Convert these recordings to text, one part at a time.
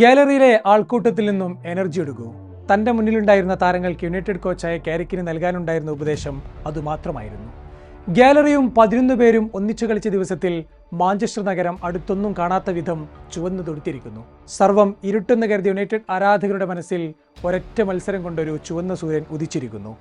ഗാലറിയിലെ ആൾക്കൂട്ടത്തിൽ നിന്നും എനർജി എടുക്കൂ. തന്റെ മുന്നിലുണ്ടായിരുന്ന താരങ്ങൾക്ക് യുണൈറ്റഡ് കോച്ചായ കാരിക്കിന് നൽകാനുണ്ടായിരുന്ന ഉപദേശം അതുമാത്രമായിരുന്നു. ഗാലറിയും പതിനൊന്ന് പേരും ഒന്നിച്ചു കളിച്ച ദിവസത്തിൽ മാഞ്ചസ്റ്റർ നഗരം അടുത്തൊന്നും കാണാത്ത വിധം ചുവന്നു തൊടുത്തിരിക്കുന്നു. സർവം ഇരുട്ടെന്ന് കരുതി യുണൈറ്റഡ് ആരാധകരുടെ മനസ്സിൽ ഒരൊറ്റ മത്സരം കൊണ്ടൊരു ചുവന്ന സൂര്യൻ ഉദിച്ചിരിക്കുന്നു.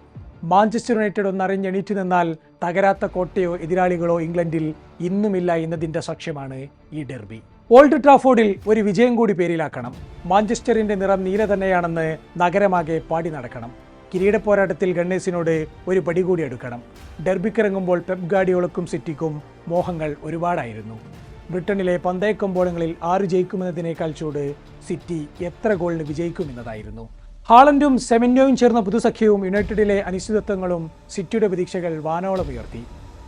മാഞ്ചസ്റ്റർ യുണൈറ്റഡ് ഒന്നറിഞ്ഞെണീറ്റ് നിന്നാൽ തകരാത്ത കോട്ടയോ എതിരാളികളോ ഇംഗ്ലണ്ടിൽ ഇന്നുമില്ല എന്നതിന്റെ സാക്ഷ്യമാണ് ഈ ഡെർബി. ഓൾഡ് ട്രാഫോർഡിൽ ഒരു വിജയം കൂടി പേരിലാക്കണം. മാഞ്ചസ്റ്ററിന്റെ നിറം നീല തന്നെയാണെന്ന് നഗരമാകെ പാടി നടക്കണം. കിരീട പോരാട്ടത്തിൽ ഗണ്ണേഴ്സിനോട് ഒരു പടി കൂടി എടുക്കണം ഡെർബിക്കിറങ്ങുമ്പോൾ പെപ് ഗാഡിയോളക്കും സിറ്റിക്കും മോഹങ്ങൾ ഒരുപാടായിരുന്നു. ബ്രിട്ടനിലെ പന്തയക്കമ്പോളങ്ങളിൽ ആറ് ജയിക്കുമെന്നതിനേക്കാൾ ചൂട് സിറ്റി എത്ര ഗോളിന് വിജയിക്കുമെന്നതായിരുന്നു. ഹാളൻഡും സെമിന്യോയും ചേർന്ന പുതുസഖ്യവും യുണൈറ്റഡിലെ അനിശ്ചിതത്വങ്ങളും സിറ്റിയുടെ പ്രതീക്ഷകൾ വാനോളം ഉയർത്തി.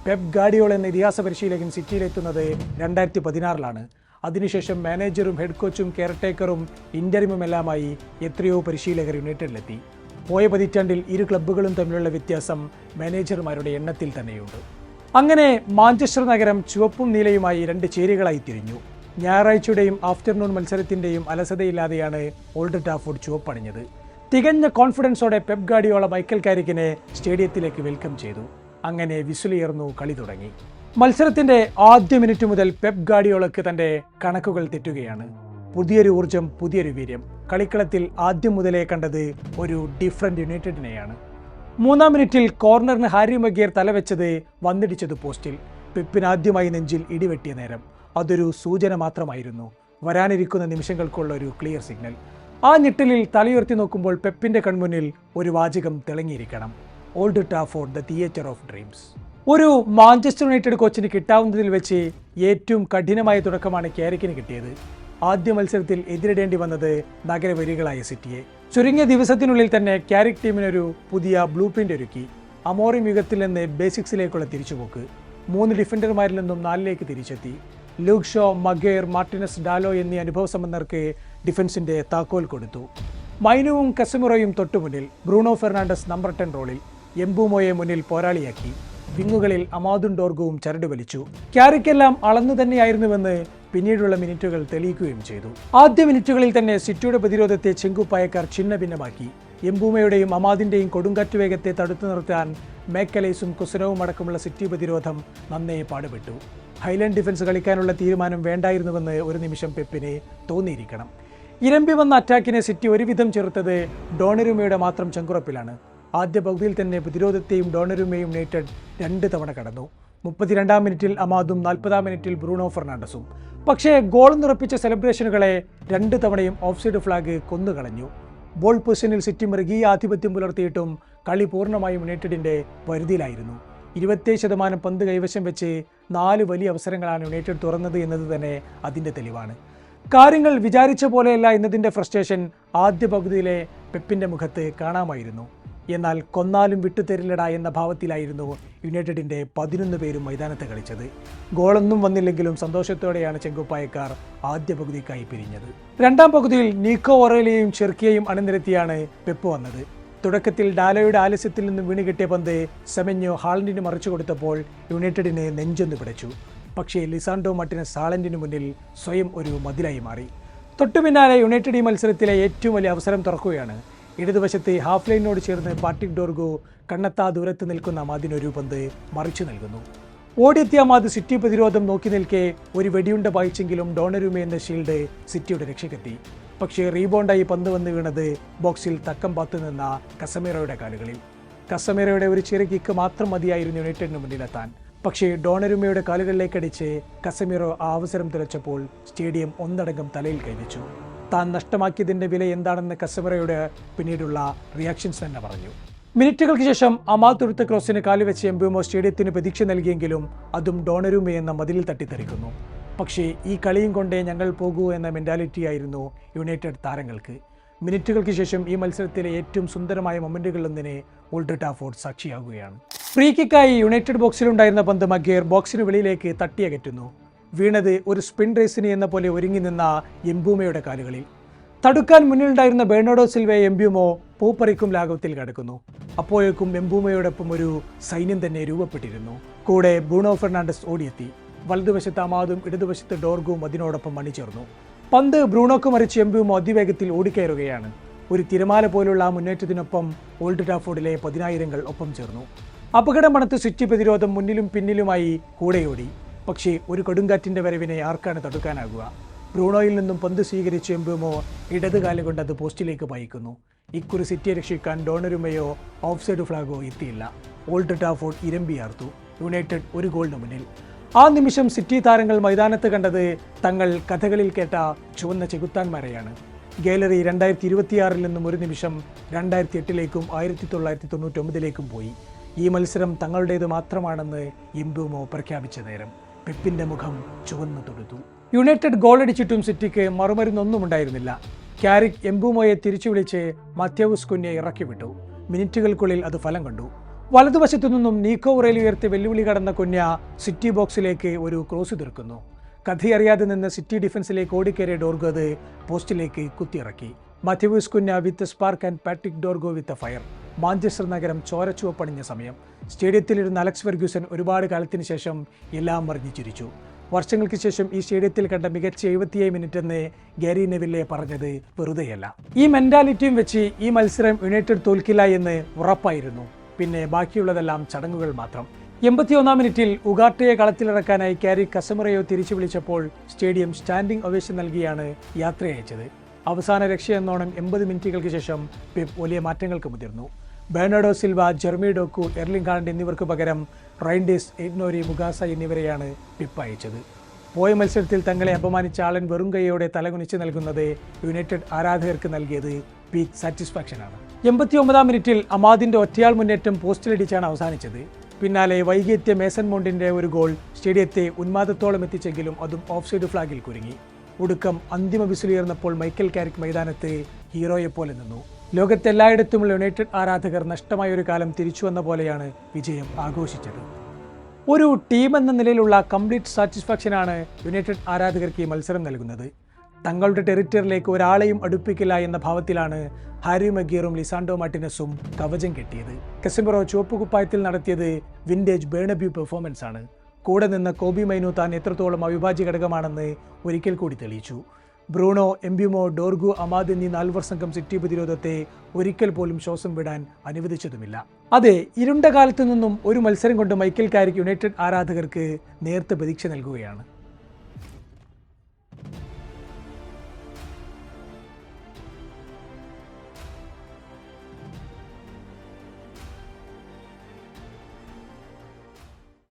പെപ് ഗാഡിയോൾ എന്ന ഇതിഹാസ പരിശീലകൻ സിറ്റിയിലെത്തുന്നത് രണ്ടായിരത്തി പതിനാറിലാണ്. അതിനുശേഷം മാനേജറും ഹെഡ് കോച്ചും കെയർടേക്കറും എല്ലാമായി എത്രയോ പരിശീലകർ യുണൈറ്റഡിലെത്തി. പോയ പതിറ്റാണ്ടിൽ ഇരു ക്ലബ്ബുകളും തമ്മിലുള്ള വ്യത്യാസം മാനേജർമാരുടെ എണ്ണത്തിൽ തന്നെയുണ്ട്. അങ്ങനെ മാഞ്ചസ്റ്റർ നഗരം ചുവപ്പും നീലയുമായി രണ്ട് ചേരികളായി തിരിഞ്ഞു. ഞായറാഴ്ചയുടെയും ആഫ്റ്റർനൂൺ മത്സരത്തിന്റെയും അലസതയില്ലാതെയാണ് ഓൾഡ് ടാഫോർഡ് ചുവപ്പണിഞ്ഞത്. തികഞ്ഞ കോൺഫിഡൻസോടെ പെപ് ഗാഡിയോള മൈക്കൽ കാരിക്കിനെ സ്റ്റേഡിയത്തിലേക്ക് വെൽക്കം ചെയ്തു. അങ്ങനെ വിസുലിയർന്നു കളി തുടങ്ങി. മത്സരത്തിന്റെ ആദ്യ മിനിറ്റ് മുതൽ പെപ് ഗാഡിയോളക്ക് തന്റെ കണക്കുകൾ തെറ്റുകയാണ്. പുതിയൊരു ഊർജം പുതിയൊരു വീര്യം. കളിക്കളത്തിൽ ആദ്യം മുതലേ കണ്ടത് ഒരു ഡിഫറന്റ് യുണൈറ്റഡിനെയാണ് മൂന്നാം മിനിറ്റിൽ കോർണറിന് ഹാരി മഗിയർ തലവെച്ചത് വന്നിടിച്ചത് പോസ്റ്റിൽ. പെപ്പിന് ആദ്യമായി നെഞ്ചിൽ ഇടിവെട്ടിയ നേരം. അതൊരു സൂചന മാത്രമായിരുന്നു. വരാനിരിക്കുന്ന നിമിഷങ്ങൾക്കുള്ള ഒരു ക്ലിയർ സിഗ്നൽ ആ ഞെട്ടലിൽ തലയുയർത്തി നോക്കുമ്പോൾ പെപ്പിന്റെ കൺമുന്നിൽ ഒരു വാചകം തിളങ്ങിയിരിക്കണം. Old Trafford the theatre of dreams ഒരു മാഞ്ചസ്റ്റർ യുണൈറ്റഡ് കോച്ചിന് കിട്ടാവുന്നതിൽ വെച്ച് ഏറ്റവും കഠിനമായ തുടക്കമാണ് ക്യാരിക്കിന് കിട്ടിയത്. ആദ്യ മത്സരത്തിൽ എതിരിടേണ്ടി വന്നത് നഗരവരികളായ സിറ്റിയെ. ചുരുങ്ങിയ ദിവസത്തിനുള്ളിൽ തന്നെ ക്യാരിക് ടീമിനൊരു പുതിയ ബ്ലൂ പ്രിന്റ് ഒരുക്കി. അമോറിം യുഗത്തിൽ നിന്ന് ബേസിക്സിലേക്കുള്ള തിരിച്ചുപോക്ക്. മൂന്ന് ഡിഫൻഡർമാരിൽ നിന്നും നാലിലേക്ക് തിരിച്ചെത്തി. Luke Shaw Maguire Martinez Dalot എന്നീ അനുഭവ സമ്പന്നർക്ക് ഡിഫൻസിന്റെ താക്കോൽ കൊടുത്തു. മൈനുവും കസമുറയും തൊട്ടുമുന്നിൽ ബ്രൂണോ ഫെർണാണ്ടസ് നമ്പർ ടെൻ റോളിൽ എംബുമോയെ മുന്നിൽ പോരാളിയാക്കി. വിങ്ങുകളിൽ അമാദുൻ ഡോർഗവും ചരട് വലിച്ചു. ക്യാരിക്കെല്ലാം അളന്നു തന്നെയായിരുന്നുവെന്ന് പിന്നീടുള്ള മിനിറ്റുകൾ തെളിയിക്കുകയും ചെയ്തു. ആദ്യ മിനിറ്റുകളിൽ തന്നെ സിറ്റിയുടെ പ്രതിരോധത്തെ ചെങ്കുപ്പായക്കാർ ഛിന്ന ഭിന്നമാക്കി എംബൂമയുടെയും അമാദിന്റെയും കൊടുങ്കാറ്റ് വേഗത്തെ തടുത്തു നിർത്താൻ മേക്കലേസും കുസനവും അടക്കമുള്ള സിറ്റി പ്രതിരോധം നന്നേ പാടുപെട്ടു. ഹൈലൻഡ് ഡിഫൻസ് കളിക്കാനുള്ള തീരുമാനം വേണ്ടായിരുന്നുവെന്ന് ഒരു നിമിഷം പെപ്പിനെ തോന്നിയിരിക്കണം. ഇരമ്പി വന്ന അറ്റാക്കിനെ സിറ്റി ഒരുവിധം ചെറുത്തത് ഡോണരുമയുടെ മാത്രം ചെങ്കുറപ്പിലാണ്. ആദ്യ പകുതിയിൽ തന്നെ പ്രതിരോധത്തെയും ഡോണരുമയും യുണൈറ്റഡ് രണ്ട് തവണ കടന്നു. മുപ്പത്തിരണ്ടാം മിനിറ്റിൽ അമാദും നാൽപ്പതാം മിനിറ്റിൽ ബ്രൂണോ ഫെർണാണ്ടസും. പക്ഷേ ഗോൾ നിറപ്പിച്ച സെലിബ്രേഷനുകളെ രണ്ട് തവണയും ഓഫ്സൈഡ് ഫ്ലാഗ് കൊന്നുകളഞ്ഞു. ബോൾ പൊസിഷനിൽ സിറ്റി മൃഗീയ ആധിപത്യം പുലർത്തിയിട്ടും കളി പൂർണമായും യുണൈറ്റഡിന്റെ വരുതിയിലായിരുന്നു ഇരുപത്തേഴ് ശതമാനം പന്ത് കൈവശം വെച്ച് നാല് വലിയ അവസരങ്ങളാണ് യുണൈറ്റഡ് തുറന്നത് എന്നത് തന്നെ അതിന്റെ തെളിവാണ്. കാര്യങ്ങൾ വിചാരിച്ച പോലെയല്ല എന്നതിന്റെ ഫ്രസ്ട്രേഷൻ ആദ്യ പകുതിയിലെ പെപ്പിന്റെ മുഖത്ത് കാണാമായിരുന്നു. എന്നാൽ കൊന്നാലും വിട്ടുതരില്ലട എന്ന ഭാവത്തിലായിരുന്നു യുണൈറ്റഡിന്റെ പതിനൊന്ന് പേരും മൈതാനത്ത് കളിച്ചത്. ഗോളൊന്നും വന്നില്ലെങ്കിലും സന്തോഷത്തോടെയാണ് ചെങ്കുപ്പായക്കാർ ആദ്യ പകുതിക്കായി പിരിഞ്ഞത്. രണ്ടാം പകുതിയിൽ നീക്കോ ഒറേലിയെയും ചെർക്കിയെയും അണിനിരത്തിയാണ് പെപ്പ് വന്നത്. തുടക്കത്തിൽ ഡാലോയുടെ ആലസ്യത്തിൽ നിന്ന് വീണ് കിട്ടിയ പന്ത് സെമഞ്ഞോ ഹാളൻഡിന് മറിച്ചു കൊടുത്തപ്പോൾ യുണൈറ്റഡിനെ നെഞ്ചൊന്ന് പിടച്ചു. പക്ഷേ ലിസാൻഡോ മട്ടിന് ഹാളൻഡിന് മുന്നിൽ സ്വയം ഒരു മതിലായി മാറി. തൊട്ടുപിന്നാലെ യുണൈറ്റഡ് ഈ മത്സരത്തിലെ ഏറ്റവും വലിയ അവസരം തുറക്കുകയാണ് ഇടതുവശത്ത് ഹാഫ് ലൈനോട് ചേർന്ന് പാട്ടിക് ഡോർഗോ കണ്ണത്താ ദൂരത്ത് നിൽക്കുന്ന മാതിനൊരു പന്ത് മറിച്ചു നൽകുന്നു. ഓടിയെത്തിയ മാത് സിറ്റി പ്രതിരോധം നോക്കി നിൽക്കെ ഒരു വെടിയുണ്ട വായിച്ചെങ്കിലും ഡോണരുമേ എന്ന ഷീൽഡ് സിറ്റിയുടെ രക്ഷയ്ക്കെത്തി. പക്ഷേ റീബോണ്ടായി പന്ത് വന്ന് വീണത് ബോക്സിൽ തക്കം പാത്തു നിന്ന കസമേറയുടെ കാലുകളിൽ. കസമേറയുടെ ഒരു ചെറിയ കിക്ക് മാത്രം മതിയായിരുന്നു യുണൈറ്റഡിന് മുന്നിലെത്താൻ. പക്ഷേ ഡോണരുമയുടെ കാലുകളിലേക്കടിച്ച് കസമീറോ ആ അവസരം തുലച്ചപ്പോൾ സ്റ്റേഡിയം ഒന്നടങ്കം തലയിൽ കൈവച്ചു. താൻ നഷ്ടമാക്കിയതിന്റെ വില എന്താണെന്ന് കസമറയുടെ പിന്നീടുള്ള റിയാക്ഷൻസ് തന്നെ പറഞ്ഞു. മിനിറ്റുകൾക്ക് ശേഷം അമാത് തുരുത്ത ക്രോസിന് കാലുവെച്ച് എംബുമോ സ്റ്റേഡിയത്തിന് പ്രതീക്ഷ നൽകിയെങ്കിലും അതും ഡോണരുമേ എന്ന മതിലിൽ തട്ടിത്തെറിക്കുന്നു. പക്ഷേ ഈ കളിയും കൊണ്ടേ ഞങ്ങൾ പോകൂ എന്ന മെന്റാലിറ്റി ആയിരുന്നു യുണൈറ്റഡ് താരങ്ങൾക്ക്. മിനിറ്റുകൾക്ക് ശേഷം ഈ മത്സരത്തിലെ ഏറ്റവും സുന്ദരമായ മൊമെന്റുകളിലൊന്നിനെ ഓൾഡ് ടാഫോർഡ് സാക്ഷിയാകുകയാണ്. ഫ്രീ കിക്കായി യുണൈറ്റഡ് ബോക്സിലുണ്ടായിരുന്ന പന്ത് മഗേർ ബോക്സിന് വെളിയിലേക്ക് തട്ടിയകറ്റുന്നു. വീണത് ഒരു സ്പിൻ റേസിന് എന്ന പോലെ ഒരുങ്ങി നിന്ന എംബൂമയുടെ കാലുകളിൽ. തടുക്കാൻ മുന്നിലുണ്ടായിരുന്ന ബെർണാഡോ സിൽവയെ എംബ്യൂമോ പൂപ്പറിക്കും ലാഘവത്തിൽ കിടക്കുന്നു. അപ്പോഴേക്കും എംബൂമയോടൊപ്പം ഒരു സൈന്യം തന്നെ രൂപപ്പെട്ടിരുന്നു. കൂടെ ബ്രൂണോ ഫെർണാണ്ടസ് ഓടിയെത്തി. വലതുവശത്ത് അമാദും ഇടതുവശത്ത് ഡോർഗും അതിനോടൊപ്പം അണിചേർന്നു പന്ത് ബ്രൂണോക്ക് മറിച്ച് എംബ്യൂമോ അതിവേഗത്തിൽ ഓടിക്കയറുകയാണ്. ഒരു തിരമാല പോലുള്ള ആ മുന്നേറ്റത്തിനൊപ്പം ഓൾഡ് ടാഫോർഡിലെ പതിനായിരങ്ങൾ ഒപ്പം ചേർന്നു. അപകടം മണത്ത് സിറ്റി പ്രതിരോധം മുന്നിലും പിന്നിലുമായി കൂടെയോടി. പക്ഷേ ഒരു കൊടുങ്കാറ്റിന്റെ വരവിനെ ആർക്കാണ് തടുക്കാനാകുക? ബ്രൂണോയിൽ നിന്നും പന്ത് സ്വീകരിച്ച എംബുമോ ഇടത് കാലം കൊണ്ട് അത് പോസ്റ്റിലേക്ക് പായിക്കുന്നു. ഇക്കുറി സിറ്റിയെ രക്ഷിക്കാൻ ഡോണരുമയോ ഓഫ് സൈഡ് ഫ്ലാഗോ എത്തിയില്ല. ഓൾഡ് ടാഫോർഡ് ഇരമ്പിയാർത്തു യുണൈറ്റഡ് ഒരു ഗോളിന് മുന്നിൽ. ആ നിമിഷം സിറ്റി താരങ്ങൾ മൈതാനത്ത് കണ്ടത് തങ്ങൾ കഥകളിൽ കേട്ട ചുവന്ന ചെകുത്താന്മാരെയാണ്. ഗാലറി രണ്ടായിരത്തി ഇരുപത്തിയാറിൽ നിന്നും ഒരു നിമിഷം രണ്ടായിരത്തി എട്ടിലേക്കും ആയിരത്തി തൊള്ളായിരത്തി തൊണ്ണൂറ്റൊമ്പതിലേക്കും പോയി. ഈ മത്സരം തങ്ങളുടേത് മാത്രമാണെന്ന് ഇംബുമോ പ്രഖ്യാപിച്ച നേരം. പെപ്പിന്റെ മുഖം ചുവന്നു തൊടുത്തു. യുണൈറ്റഡ് ഗോളടിച്ചിട്ടും സിറ്റിക്ക് മറുമരുന്നൊന്നും ഉണ്ടായിരുന്നില്ല ക്യാരിക് എംബുമോയെ തിരിച്ചു വിളിച്ച് മധ്യവുസ് കുഞ്ഞെ ഇറക്കി വിട്ടു മിനിറ്റുകൾക്കുള്ളിൽ അത് ഫലം കണ്ടു. വലതുവശത്തു നിന്നും നീക്കോ ഉറയിൽ ഉയർത്തി വെല്ലുവിളി കടന്ന കുഞ്ഞ സിറ്റി ബോക്സിലേക്ക് ഒരു ക്രോസ് തീർക്കുന്നു കഥയറിയാതെ നിന്ന് സിറ്റി ഡിഫൻസിലേക്ക് ഓടിക്കേറിയ ഡോർഗോ അത് പോസ്റ്റിലേക്ക് കുത്തിയിറക്കി. Matheus Cunha with spark and Patrick Dorgu with fire. Manchester നഗരം ചോരച്ചുവപ്പണിഞ്ഞ സമയം. സ്റ്റേഡിയത്തിലിരുന്ന അലക്സ് വെർഗ്യൂസൻ ഒരുപാട് കാലത്തിന് ശേഷം എല്ലാം മറിഞ്ഞു ചിരിച്ചു. വർഷങ്ങൾക്ക് ശേഷം ഈ സ്റ്റേഡിയത്തിൽ കണ്ട മികച്ച എഴുപത്തിയേഴ് മിനിറ്റ് എന്ന് ഗാരി നെവില്ലെ പറഞ്ഞത് വെറുതെയല്ല. ഈ മെന്റാലിറ്റിയും വെച്ച് ഈ മത്സരം യുണൈറ്റഡ് തോൽക്കില്ല എന്ന് ഉറപ്പായിരുന്നു. പിന്നെ ബാക്കിയുള്ളതെല്ലാം ചടങ്ങുകൾ മാത്രം. എൺപത്തിയൊന്നാം മിനിറ്റിൽ ഉഗാട്ടയെ കളത്തിലിറക്കാനായി കാരി കസമറയോ തിരിച്ചു വിളിച്ചപ്പോൾ സ്റ്റേഡിയം സ്റ്റാൻഡിംഗ് ഒവേഷൻ നൽകിയാണ് യാത്രയയച്ചത്. അവസാന രക്ഷയെന്നോണം എൺപത് മിനിറ്റുകൾക്ക് ശേഷം പിപ് വലിയ മാറ്റങ്ങൾക്ക് മുതിർന്നു. Bernardo Silva Jeremy Doku Erling Haaland എന്നിവർക്ക് പകരം റൈൻഡേസ് എഗ്നോരി മുഗാസ എന്നിവരെയാണ് പെപ്പ് അയച്ചത് പോയ മത്സരത്തിൽ തങ്ങളെ അപമാനിച്ച ആളൻ വെറും കൈയോടെ തലകുനിച്ച് നൽകുന്നത് യുണൈറ്റഡ് ആരാധകർക്ക് നൽകിയത് പീക്ക് സാറ്റിസ്ഫാക്ഷനാണ്. എൺപത്തി ഒമ്പതാം മിനിറ്റിൽ അമാദിന്റെ ഒറ്റയാൾ മുന്നേറ്റം പോസ്റ്റിലടിച്ചാണ് അവസാനിച്ചത്. പിന്നാലെ വൈകിയെത്തിയ മേസൺ മോണ്ടിന്റെ ഒരു ഗോൾ സ്റ്റേഡിയത്തെ ഉന്മാദത്തോളം എത്തിച്ചെങ്കിലും അതും ഓഫ് സൈഡ് ഫ്ലാഗിൽ കുരുങ്ങി. ഒടുക്കം അന്തിമ വിസിലുയർന്നപ്പോൾ മൈക്കൽ കാരിക് മൈതാനത്ത് ഹീറോയെപ്പോലെ നിന്നു. ലോകത്തെല്ലായിടത്തുമുള്ള യുണൈറ്റഡ് ആരാധകർ നഷ്ടമായ ഒരു കാലം തിരിച്ചു വന്ന പോലെയാണ് വിജയം ആഘോഷിച്ചത്. ഒരു ടീം എന്ന നിലയിലുള്ള കംപ്ലീറ്റ് സാറ്റിസ്ഫാക്ഷനാണ് യുണൈറ്റഡ് ആരാധകർക്ക് ഈ മത്സരം നൽകുന്നത്. തങ്ങളുടെ ടെറിറ്ററിലേക്ക് ഒരാളെയും അടുപ്പിക്കില്ല എന്ന ഭാവത്തിലാണ് ഹാരി മഗീറും ലിസാൻഡോ മാർട്ടിനസും കവചം കെട്ടിയത്. കെസിമറോ ചുവപ്പുകുപ്പായത്തിൽ നടത്തിയത് വിന്റേജ് ബേണബ്യൂ പെർഫോമൻസ് ആണ്. കൂടെ നിന്ന് കോബി മൈനു താൻ എത്രത്തോളം അവിഭാജ്യ ഘടകമാണെന്ന് ഒരിക്കൽ കൂടി തെളിയിച്ചു. ബ്രൂണോ എംബ്യുമോ ഡോർഗു അമാദ് എന്നീ നാൽവർ സംഘം സിറ്റി പ്രതിരോധത്തെ ഒരിക്കൽ പോലും ശ്വാസം വിടാൻ അനുവദിച്ചതുമില്ല. അതെ ഇരുണ്ട കാലത്തു നിന്നും ഒരു മത്സരം കൊണ്ട് മൈക്കൽ കാരിക് യുണൈറ്റഡ് ആരാധകർക്ക് നേർത്ത പ്രതീക്ഷ നൽകുകയാണ്.